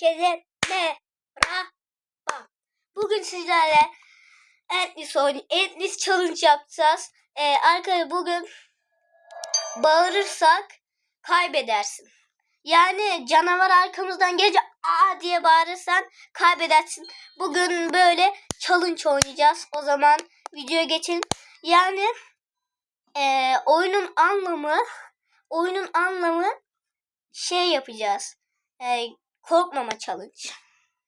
Herkese merhaba. Bugün sizlerle Atlas oyun, Atlas challenge yapacağız. Ee, arkadaşlar bugün bağırırsak kaybedersin. Yani canavar arkamızdan gece aa diye bağırırsan kaybedersin. Bugün böyle challenge oynayacağız. O zaman videoya geçelim. Yani e, oyunun anlamı oyunun anlamı şey yapacağız. E, korkmama challenge.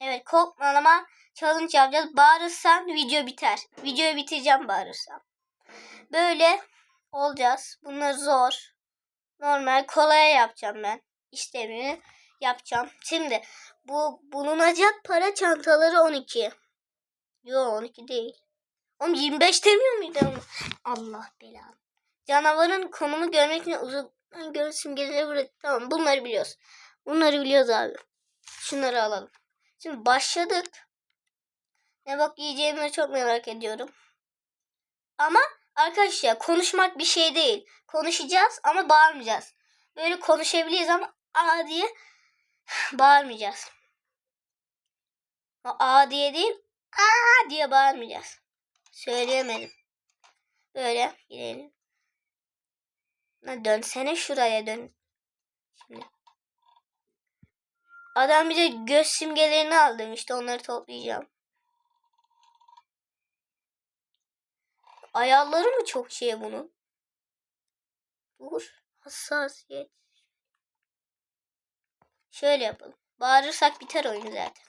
Evet korkmama challenge yapacağız. Bağırırsan video biter. Videoyu bitireceğim bağırırsam. Böyle olacağız. Bunlar zor. Normal kolaya yapacağım ben. İşlemini yapacağım. Şimdi bu bulunacak para çantaları 12. Yo 12 değil. Oğlum 25 demiyor muydu ama? Allah belanı. Canavarın konumu görmek için uzaktan görün simgeleri burada. Tamam bunları biliyoruz. Bunları biliyoruz abi. Şunları alalım. Şimdi başladık. Ne bak yiyeceğimi çok merak ediyorum. Ama arkadaşlar konuşmak bir şey değil. Konuşacağız ama bağırmayacağız. Böyle konuşabiliriz ama a diye bağırmayacağız. A diye değil a diye bağırmayacağız. Söyleyemedim. Böyle gidelim. Dönsene şuraya dön. Şimdi. Adam bize göz simgelerini al demişti. Onları toplayacağım. Ayarları mı çok şey bunun? Dur. Hassasiyet. Şöyle yapalım. Bağırırsak biter oyun zaten.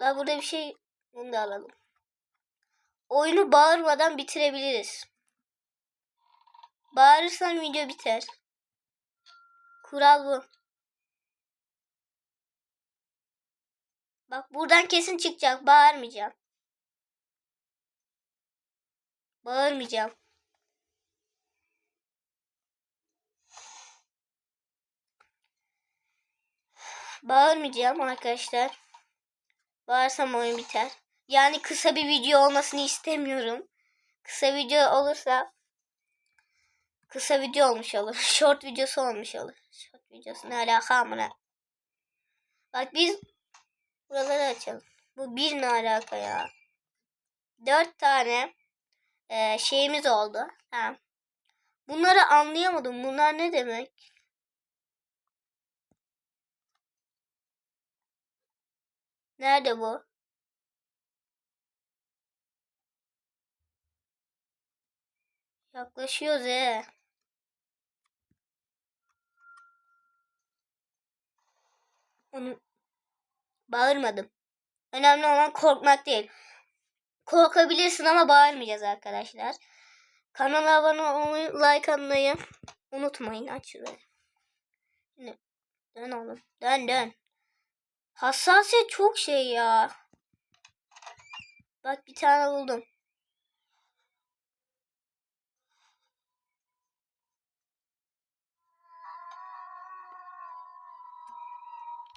Daha burada bir şey bunu da alalım. Oyunu bağırmadan bitirebiliriz. Bağırırsan video biter. Kural bu. Bak buradan kesin çıkacak. Bağırmayacağım. Bağırmayacağım. Bağırmayacağım arkadaşlar. Bağırsam oyun biter. Yani kısa bir video olmasını istemiyorum. Kısa video olursa kısa video olmuş olur. Short videosu olmuş olur. Short videosu ne alaka amına. Bak biz buraları açalım. Bu bir ne alaka ya. Dört tane e, şeyimiz oldu. Tamam. Bunları anlayamadım. Bunlar ne demek? Nerede bu? Yaklaşıyoruz he. Onu bağırmadım. Önemli olan korkmak değil. Korkabilirsin ama bağırmayacağız arkadaşlar. Kanala abone olmayı, like atmayı unutmayın. Aç şurayı. Şimdi dön oğlum. Dön dön. Hassasiyet çok şey ya. Bak bir tane buldum.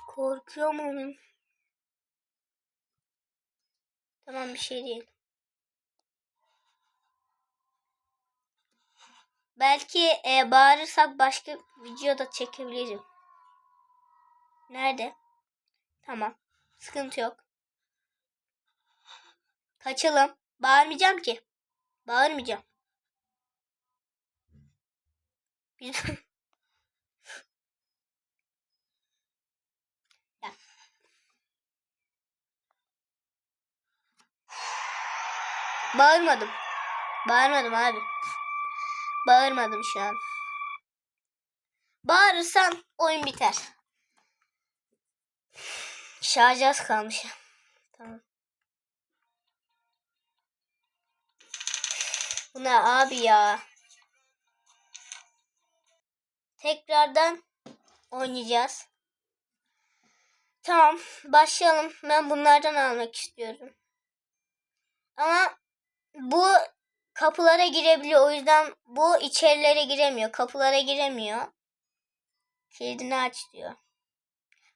Korkuyorum onun. Tamam bir şey değil. Belki e, bağırırsak başka videoda çekebilirim. Nerede? Tamam. Sıkıntı yok. Kaçalım. Bağırmayacağım ki. Bağırmayacağım. Biz... Bağırmadım. Bağırmadım abi. Bağırmadım şu an. Bağırırsam oyun biter. Şarj az kalmış. Tamam. Bu ne abi ya? Tekrardan oynayacağız. Tamam başlayalım. Ben bunlardan almak istiyorum. Ama bu kapılara girebiliyor. O yüzden bu içerilere giremiyor. Kapılara giremiyor. Kilidini aç diyor.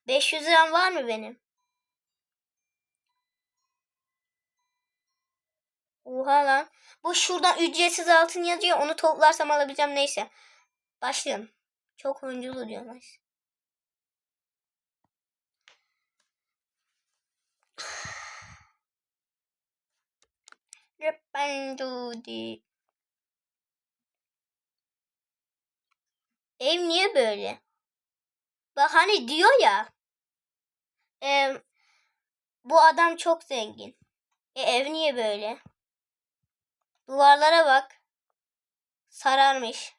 500 liram var mı benim? Oha lan. Bu şuradan ücretsiz altın yazıyor. Onu toplarsam alabileceğim neyse. Başlayalım. Çok oyunculu diyor. Ben Dudi. Ev niye böyle? Bak hani diyor ya. em, bu adam çok zengin. E ev niye böyle? Duvarlara bak. Sararmış.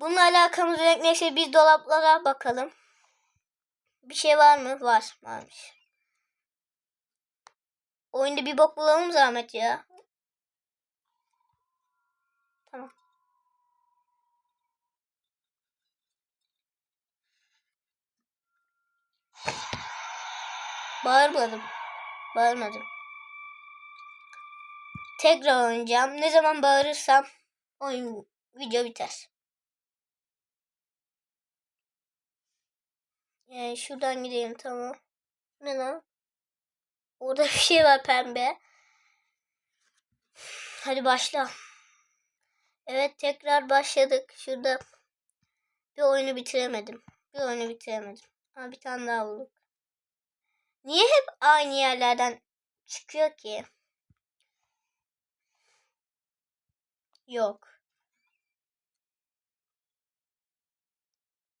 Bununla alakamız yok. Neyse biz dolaplara bakalım. Bir şey var mı? Var. Varmış. Oyunda bir bok bulalım zahmet ya. Tamam. Bağırmadım. Bağırmadım. Tekrar oynayacağım. Ne zaman bağırırsam oyun video biter. Ee, şuradan gidelim tamam. Ne lan? Orada bir şey var pembe. Hadi başla. Evet tekrar başladık. Şurada bir oyunu bitiremedim. Bir oyunu bitiremedim. Ha bir tane daha bulduk. Niye hep aynı yerlerden çıkıyor ki? Yok.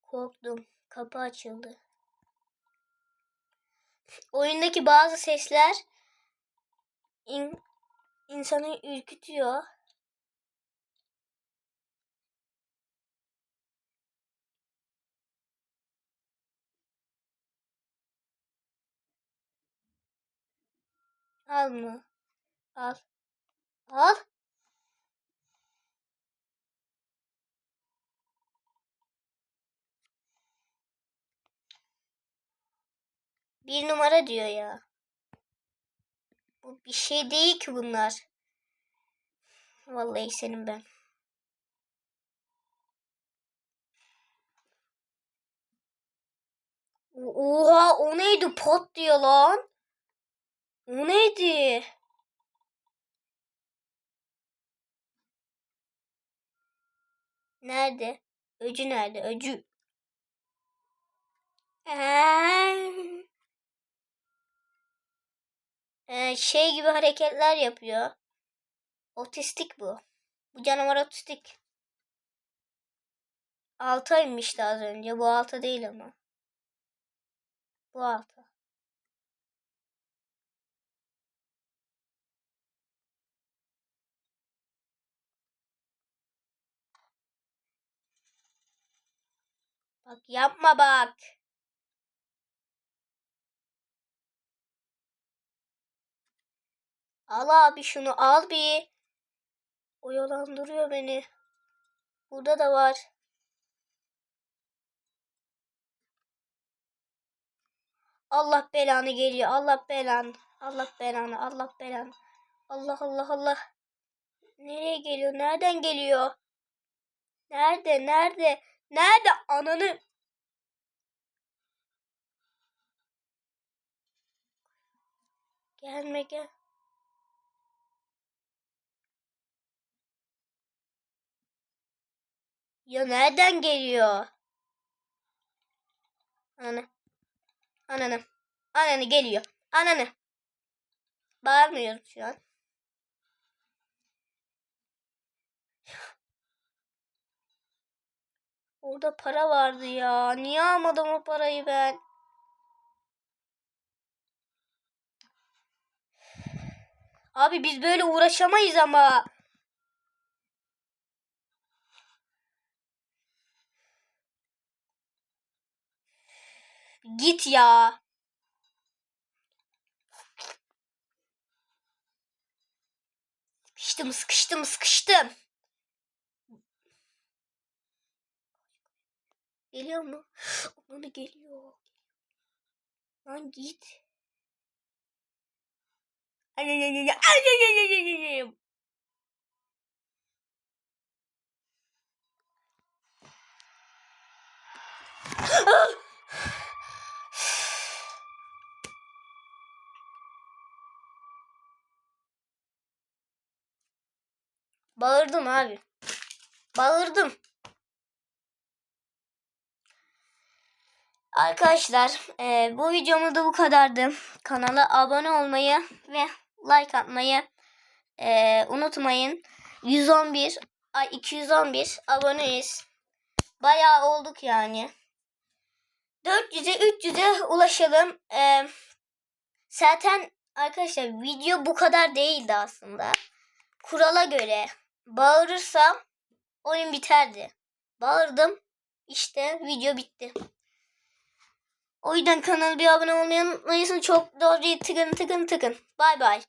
Korktum. Kapı açıldı. Oyundaki bazı sesler in, insanı ürkütüyor. Al mı? Al. Al. Bir numara diyor ya. Bu bir şey değil ki bunlar. Vallahi senin ben. Oha o neydi pot diyor lan. O neydi? Nerede? Öcü nerede? Öcü. Eee. Ee, şey gibi hareketler yapıyor. Otistik bu. Bu canavar otistik. Alta inmişti az önce. Bu alta değil ama. Bu alta. Bak yapma bak. Al abi şunu al bir. Oyalandırıyor beni. Burada da var. Allah belanı geliyor. Allah belanı. Allah belanı. Allah belanı. Allah Allah Allah. Nereye geliyor? Nereden geliyor? Nerede? Nerede? Nerede? Ananı. Gelme gel. Ya nereden geliyor? Ananı. Ananı. Ananı geliyor. Ananı. Bağırmıyorum şu an. Orada para vardı ya. Niye almadım o parayı ben? Abi biz böyle uğraşamayız ama. Git ya. Sıkıştım, sıkıştım, sıkıştım. Geliyor mu? Onu geliyor. Lan git. Ay, ay, ay, ay, ay, ay, ay, ay, ay, ay. Bağırdım abi. Bağırdım. Arkadaşlar e, bu videomuz da bu kadardı. Kanala abone olmayı ve like atmayı Ee, unutmayın 111 ay 211 aboneyiz. Bayağı olduk yani. 400'e 300'e ulaşalım. Ee, zaten arkadaşlar video bu kadar değildi aslında. Kurala göre bağırırsam oyun biterdi. Bağırdım. İşte video bitti. O yüzden kanala bir abone olmayı unutmayın. Çok doğru tıkın tıkın tıkın. Bay bay.